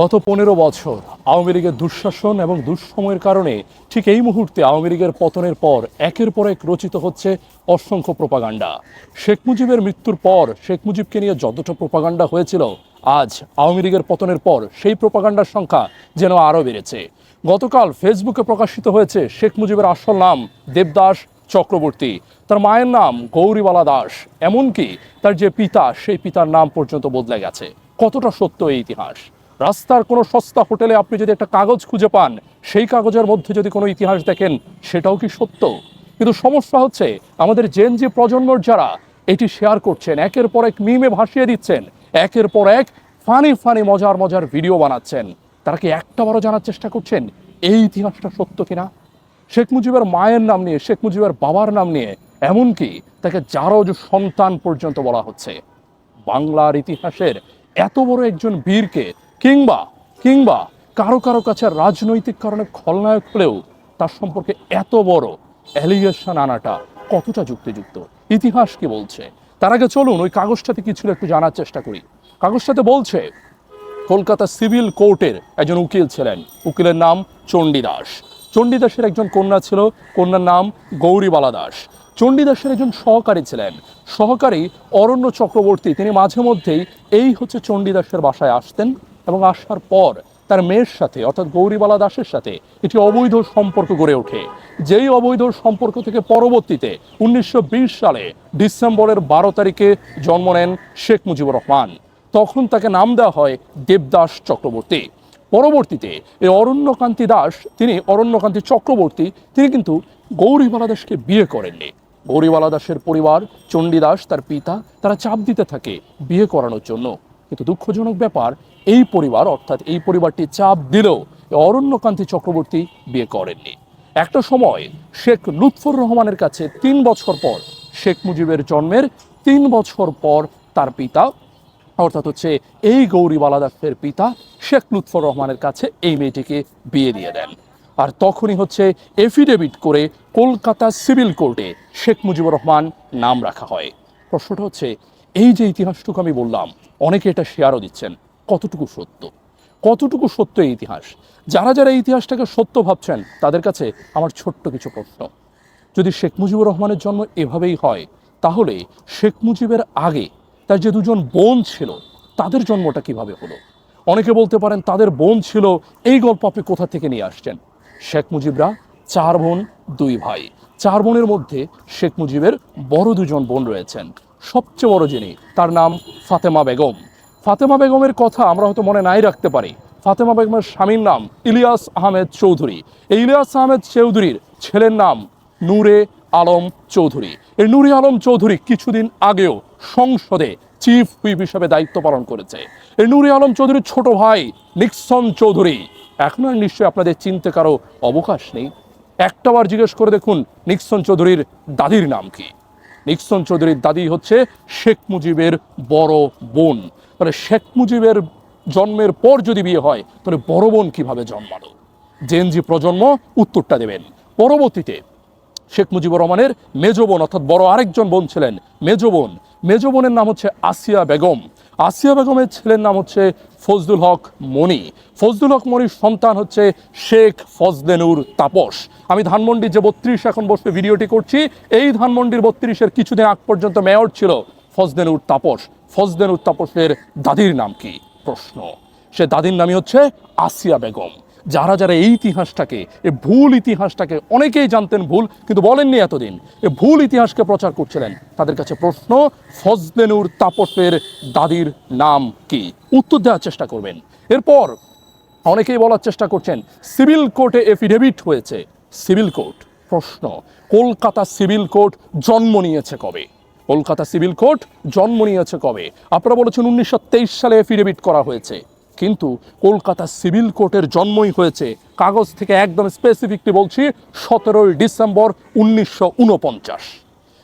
গত পনেরো বছর আওয়ামী লীগের দুঃশাসন এবং দুঃসময়ের কারণে ঠিক এই মুহূর্তে আওয়ামী লীগের পতনের পর একের পর এক রচিত হচ্ছে অসংখ্য প্রপাগান্ডা। শেখ মুজিবের মৃত্যুর পর শেখ মুজিবকে নিয়ে যতটা প্রপাগান্ডা হয়েছিল, আজ আওয়ামী লীগের পতনের পর সেই প্রপাগান্ডার সংখ্যা যেন আরও বেড়েছে। গতকাল ফেসবুকে প্রকাশিত হয়েছে শেখ মুজিবের আসল নাম দেবদাস চক্রবর্তী। তার মায়ের নাম গৌরীবালা দাস। এমনকি তার যে পিতা, সেই পিতার নাম পর্যন্ত বদলে গেছে। কতটা সত্য এই ইতিহাস? রাস্তার কোনো সস্তা হোটেলে আপনি যদি একটা কাগজ খুঁজে পান, সেই কাগজের মধ্যে যদি কোনো ইতিহাস দেখেন, সেটাও কি সত্য? কিন্তু সমস্যা হচ্ছে, আমাদের জেন জি প্রজন্মর যারা, এটি শেয়ার করছেন, একের পর এক মিমে ভাসিয়ে দিচ্ছেন, একের পর এক ফানি ফানি মজার মজার ভিডিও বানাচ্ছেন। তারা কি একটা বড় জানার চেষ্টা করছেন, এই ইতিহাসটা সত্য কিনা? শেখ মুজিবের মায়ের নাম নিয়ে, শেখ মুজিবের বাবার নাম নিয়ে, এমনকি তাকে জারজ সন্তান পর্যন্ত বলা হচ্ছে। বাংলার ইতিহাসের এত বড় একজন বীরকে কিংবা কিংবা কারও কারও কাছে রাজনৈতিক কারণে খলনায়ক হলেও তার সম্পর্কে এত বড় অ্যালিগেশন আনাটা কতটা যুক্তিযুক্ত? ইতিহাস কি বলছে? তার আগে চলুন ওই কাগজটাতে কি ছিল একটু জানার চেষ্টা করি। কাগজটাতে বলছে, কলকাতা সিভিল কোর্টের একজন উকিল ছিলেন। উকিলের নাম চণ্ডীদাস চণ্ডীদাসের একজন কন্যা ছিল। কন্যার নাম গৌরীবালা দাস। চণ্ডীদাসের একজন সহকারী ছিলেন। সহকারী অরণ্য চক্রবর্তী। তিনি মাঝে মধ্যেই এই হচ্ছে চণ্ডীদাসের বাসায় আসতেন। এবং আসার পর তার মেয়ের সাথে, অর্থাৎ গৌরীবালা দাসের সাথে একটি অবৈধ সম্পর্ক গড়ে ওঠে। যেই অবৈধ সম্পর্ক থেকে পরবর্তীতে উনিশশো সালে ডিসেম্বরের বারো তারিখে জন্ম নেন শেখ মুজিবুর রহমান। তখন তাকে নাম দেওয়া হয় দেবদাস চক্রবর্তী। পরবর্তীতে এই অরণ্যকান্তি দাস, তিনি অরণ্যকান্তি চক্রবর্তী, তিনি কিন্তু গৌরীবালা দাসকে বিয়ে করেননি। গৌরীবালা দাসের পরিবার, চণ্ডীদাস তার পিতা, তারা চাপ দিতে থাকে বিয়ে করানোর জন্য। কিন্তু দুঃখজনক ব্যাপার এই পরিবার, অর্থাৎ এই পরিবারটি চাপ দিলেও অরণ্যকান্তি চক্রবর্তী বিয়ে করেননি। একটা সময় শেখ লুৎফর রহমানের কাছে তিন বছর পর শেখ মুজিবের জন্মের তিন বছর পর তার পিতা, অর্থাৎ হচ্ছে এই গৌরীবালা দাসের পিতা শেখ লুৎফর রহমানের কাছে এই মেয়েটিকে বিয়ে দিয়ে দেন। আর তখনই হচ্ছে এফিডেভিট করে কলকাতা সিভিল কোর্টে শেখ মুজিবুর রহমান নাম রাখা হয়। প্রশ্নটা হচ্ছে, এই যে ইতিহাসটুকু আমি বললাম, অনেকে এটা শেয়ারও দিচ্ছেন। কতটুকু সত্য? কতটুকু সত্য এই ইতিহাস? যারা যারা ইতিহাসটাকে সত্য ভাবছেন, তাদের কাছে আমার ছোট্ট কিছু প্রশ্ন। যদি শেখ মুজিবুর রহমানের জন্ম এভাবেই হয়, তাহলে শেখ মুজিবের আগে তার যে দুজন বোন ছিল, তাদের জন্মটা কীভাবে হলো? অনেকে বলতে পারেন তাদের বোন ছিল, এই গল্প আপনি কোথা থেকে নিয়ে আসছেন? শেখ মুজিবরা চার বোন, দুই ভাই। চার বোনের মধ্যে শেখ মুজিবের বড় দুজন বোন রয়েছেন। সবচেয়ে বড় যিনি, তার নাম ফাতেমা বেগম। ফাতেমা বেগমের কথা আমরা হয়তো মনে নাই রাখতে পারি। ফাতেমা বেগমের স্বামীর নাম ইলিয়াস আহমেদ চৌধুরী। এই ইলিয়াস আহমেদ চৌধুরীর ছেলের নাম নূরে আলম চৌধুরী। এই নূরে আলম চৌধুরী কিছুদিন আগেও সংসদে চিফ হুইপ হিসাবে দায়িত্ব পালন করেছে। এই নূরে আলম চৌধুরীর ছোট ভাই নিক্সন চৌধুরী। এখন আর নিশ্চয়ই আপনাদের চিনতে কারও অবকাশ নেই। একটাবার জিজ্ঞেস করে দেখুন নিক্সন চৌধুরীর দাদির নাম কি। নিক্সন চৌধুরীর দাদি হচ্ছে শেখ মুজিবের বড় বোন। মানে শেখ মুজিবের জন্মের পর যদি বিয়ে হয়, তাহলে বড় বোন কীভাবে জন্মালো? জেনজি প্রজন্ম উত্তরটা দেবেন। পরবর্তীতে শেখ মুজিবুর রহমানের মেজ বোন, অর্থাৎ বড় আরেকজন বোন ছিলেন মেজ বোন। মেজ বোনের নাম হচ্ছে আসিয়া বেগম। আসিয়া বেগমের ছেলের নাম হচ্ছে ফজলুল হক মণি ফজলুল হক মণির সন্তান হচ্ছে শেখ ফজলেনুর তাপস। আমি ধানমন্ডির যে বত্রিশ এখন বসে ভিডিওটি করছি, এই ধানমন্ডির বত্রিশের কিছুদিন আগ পর্যন্ত মেয়র ছিল ফজলেনুর তাপস। ফজলেনুর তাপসের দাদির নাম কি? প্রশ্ন। সে দাদির নামই হচ্ছে আসিয়া বেগম। যারা যারা এই ইতিহাসটাকে এই ভুল ইতিহাসটাকে অনেকেই জানতেন ভুল, কিন্তু বলেননি এতদিন, এ ভুল ইতিহাসকে প্রচার করছিলেন, তাদের কাছে প্রশ্ন ফজলেনুর তাপসের দাদির নাম কি? উত্তর দেওয়ার চেষ্টা করবেন। এরপর অনেকেই বলার চেষ্টা করছেন, সিভিল কোর্টে এফিডেভিট হয়েছে। সিভিল কোর্ট, প্রশ্ন, কলকাতা সিভিল কোর্ট জন্ম নিয়েছে কবে? কলকাতা সিভিল কোর্ট জন্ম নিয়েছে কবে? আপনারা বলেছেন উনিশশো তেইশ সালে এফিডেভিট করা হয়েছে। কিন্তু কলকাতা সিভিল কোর্টের জন্মই হয়েছে। কাগজ থেকে একদম স্পেসিফিকলি বলছি, সতেরোই ডিসেম্বর উনিশশো উনপঞ্চাশ।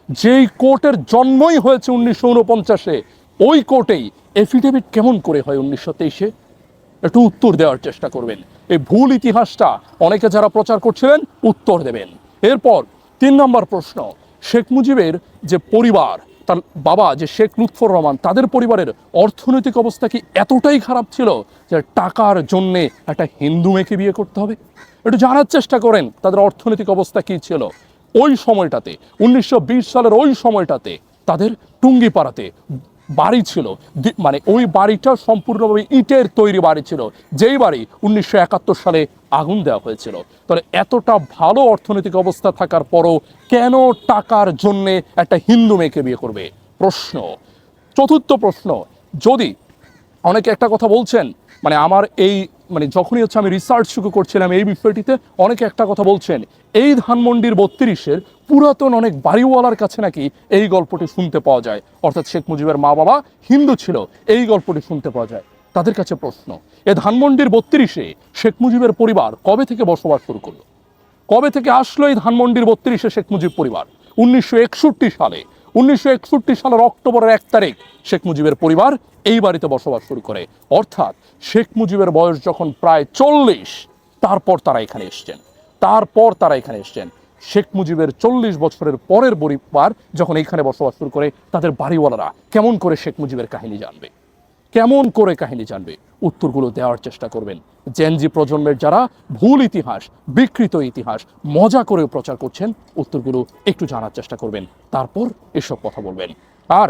যেই কোর্টের জন্মই হয়েছে উনিশশো উনপঞ্চাশে, ওই কোর্টেই এফিডেভিট কেমন করে হয় উনিশশো তেইশে? একটু উত্তর দেওয়ার চেষ্টা করবেন। এই ভুল ইতিহাসটা অনেকে যারা প্রচার করছিলেন, উত্তর দেবেন। এরপর তিন নম্বর প্রশ্ন। শেখ মুজিবের যে পরিবার, তার বাবা যে শেখ লুৎফর রহমান, তাদের পরিবারের অর্থনৈতিক অবস্থা কি এতটাই খারাপ ছিল যে টাকার জন্যে একটা হিন্দু মেয়েকে বিয়ে করতে হবে? একটু জানার চেষ্টা করেন, তাদের অর্থনৈতিক অবস্থা কি ছিল? ওই সময়টাতে, উনিশশো বিশ সালের ওই সময়টাতে, তাদের টুঙ্গিপাড়াতে বাড়ি ছিল। মানে ওই বাড়িটা সম্পূর্ণভাবে ইটের তৈরি বাড়ি ছিল। যেই বাড়ি উনিশশো একাত্তর সালে আগুন দেওয়া হয়েছিল। তাহলে এতটা ভালো অর্থনৈতিক অবস্থা থাকার পরও কেন টাকার জন্যে একটা হিন্দু মেয়েকে বিয়ে করবে? প্রশ্ন। চতুর্থ প্রশ্ন, যদি অনেকে একটা কথা বলছেন মানে আমার এই মানে যখনই হচ্ছে আমি রিসার্চ শুরু করছিলাম এই বিষয়টিতে, অনেকে একটা কথা বলছেন, এই ধানমন্ডির বত্রিশের পুরাতন অনেক বাড়িওয়ালার কাছে নাকি এই গল্পটি শুনতে পাওয়া যায়। অর্থাৎ শেখ মুজিবের মা বাবা হিন্দু ছিল, এই গল্পটি শুনতে পাওয়া যায়। তাদের কাছে প্রশ্ন, এ ধানমন্ডির বত্রিশে শেখ মুজিবের পরিবার কবে থেকে বসবাস শুরু করল? কবে থেকে আসলো এই ধানমন্ডির বত্রিশে শেখ মুজিব পরিবার? উনিশশো একষট্টি সালে উনিশশো একষট্টি সালের অক্টোবরের এক তারিখ শেখ মুজিবের পরিবার এই বাড়িতে বসবাস শুরু করে। অর্থাৎ শেখ মুজিবের বয়স যখন প্রায় চল্লিশ, তারপর তারা এখানে এসছেন। তারপর তারা এখানে এসছেন। শেখ মুজিবের চল্লিশ বছরের পরের পরিবার যখন এইখানে বসবাস শুরু করে, তাদের বাড়িওয়ালারা কেমন করে শেখ মুজিবের কাহিনী জানবে? কেমন করে কাহিনী জানবে? উত্তরগুলো দেওয়ার চেষ্টা করবেন। জেনজি প্রজন্মের যারা ভুল ইতিহাস, বিকৃত ইতিহাস, মজা করেও প্রচার করছেন, উত্তরগুলো একটু জানার চেষ্টা করবেন। তারপর এসব কথা বলবেন। আর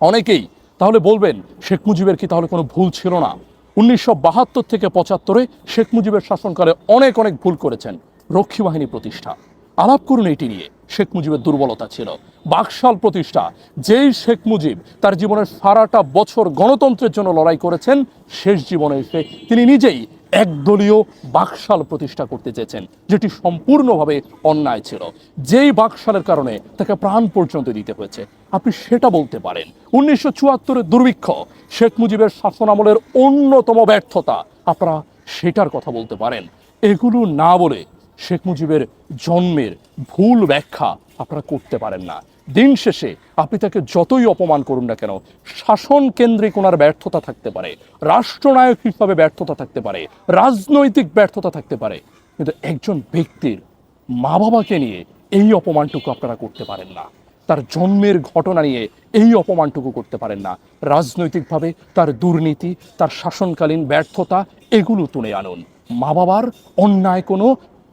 অনেকেই তাহলে বলবেন, শেখ মুজিবের কি তাহলে কোনো ভুল ছিল না? উনিশশো বাহাত্তর থেকে পঁচাত্তরে শেখ মুজিবের শাসনকালে অনেক অনেক ভুল করেছেন। রক্ষী বাহিনী প্রতিষ্ঠা। আলাপ করুন এটি নিয়ে। শেখ মুজিবের দুর্বলতা ছিল। বাকশাল প্রতিষ্ঠা। যেই শেখ মুজিব তার জীবনের সারাটা বছর গণতন্ত্রের জন্য লড়াই করেছেন, শেষ জীবনে এসে তিনি নিজেই একদলীয় বাকশাল প্রতিষ্ঠা করতে চেয়েছেন, যেটি সম্পূর্ণভাবে অন্যায় ছিল। যেই বাকশালের কারণে তাকে প্রাণ পর্যন্ত দিতে হয়েছে। আপনি সেটা বলতে পারেন। উনিশশো চুয়াত্তরের দুর্ভিক্ষ, শেখ মুজিবের শাসনামলের অন্যতম ব্যর্থতা, আপনারা সেটার কথা বলতে পারেন। এগুলো না বলে শেখ মুজিবের জন্মের ভুল ব্যাখ্যা আপনারা করতে পারেন না। দিন শেষে আপনি তাকে যতই অপমান করুন না কেন, শাসন কেন্দ্রিক ওনার ব্যর্থতা থাকতে পারে, রাষ্ট্রনায়ক হিসাবে ব্যর্থতা থাকতে পারে, রাজনৈতিক ব্যর্থতা থাকতে পারে, কিন্তু একজন ব্যক্তির মা বাবাকে নিয়ে এই অপমানটুকু আপনারা করতে পারেন না। তার জন্মের ঘটনা নিয়ে এই অপমানটুকু করতে পারেন না। রাজনৈতিকভাবে তার দুর্নীতি, তার শাসনকালীন ব্যর্থতা, এগুলো তুলে আনুন। মা বাবার অন্যায় কোনো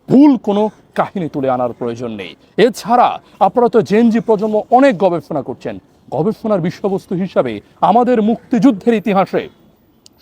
ভুল কোনো কাহিনী তুলে আনার প্রয়োজন নেই। এছাড়া আপনারা তো জেনজি প্রজন্ম অনেক গবেষণা করছেন। গবেষণার বিষয়বস্তু হিসাবে আমাদের মুক্তিযুদ্ধের ইতিহাসে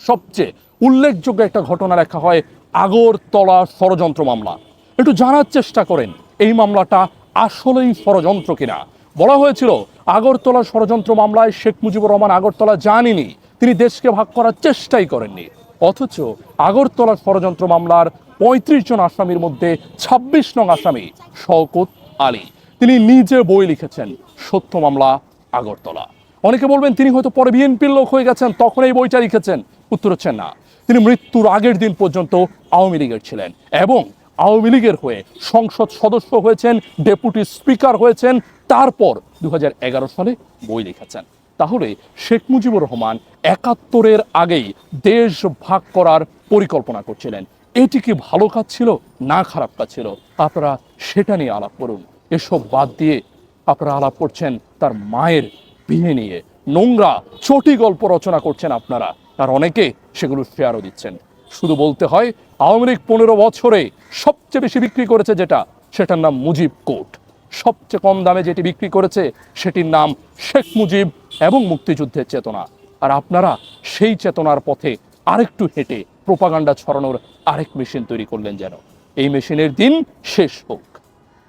সবচেয়ে উল্লেখযোগ্য একটা ঘটনা লেখা হয় আগরতলা ষড়যন্ত্র মামলা। একটু জানার চেষ্টা করেন, এই মামলাটা আসলেই ষড়যন্ত্র কিনা? বলা হয়েছিল, আগরতলা ষড়যন্ত্র মামলায় শেখ মুজিবুর রহমান আগরতলা জানেনি তিনি দেশকে ভাগ করার চেষ্টাই করেননি। অথচ আগরতলা ষড়যন্ত্র মামলার পঁয়ত্রিশ জন আসামির মধ্যে ২৬ নং আসামি শওকত আলী। তিনি নিজে বই লিখেছেন, সত্য মামলা, আগরতলা। অনেকে বলবেন, তিনি হয়তো পরে বিএনপির লোক হয়ে গেছেন, তখন এই বইটা লিখেছেন। উত্তর হচ্ছে না। তিনি মৃত্যুর আগের দিন পর্যন্ত আওয়ামী লীগের ছিলেন এবং আওয়ামী লীগের হয়ে সংসদ সদস্য হয়েছেন, ডেপুটি স্পিকার হয়েছেন, তারপর দু হাজার এগারো সালে বই লিখেছেন। তাহলে শেখ মুজিবুর রহমান একাত্তরের আগেই দেশ ভাগ করার পরিকল্পনা করছিলেন। এটি কি ভালো কাজ ছিল? না খারাপ কাজ ছিল। আপনারা সেটা নিয়ে আলাপ করুন। এসব বাদ দিয়ে আপনারা আলাপ করছেন তার মায়ের বিয়ে নিয়ে। নোংরা, চটি গল্প রচনা করছেন আপনারা। আর অনেকে সেগুলো শেয়ারও দিচ্ছেন। শুধু বলতে হয়, আওয়ামী লীগ পনেরো বছরে সবচেয়ে বেশি বিক্রি করেছে যেটা, সেটার নাম মুজিব কোট সবচেয়ে কম দামে যেটি বিক্রি করেছে, সেটির নাম শেখ মুজিব এবং মুক্তিযুদ্ধের চেতনা। আর আপনারা সেই চেতনার পথে আরেকটু হেঁটে প্রোপাগান্ডা ছড়ানোর আরেক মেশিন তৈরি করলেন যেন। এই মেশিনের দিন শেষ হোক।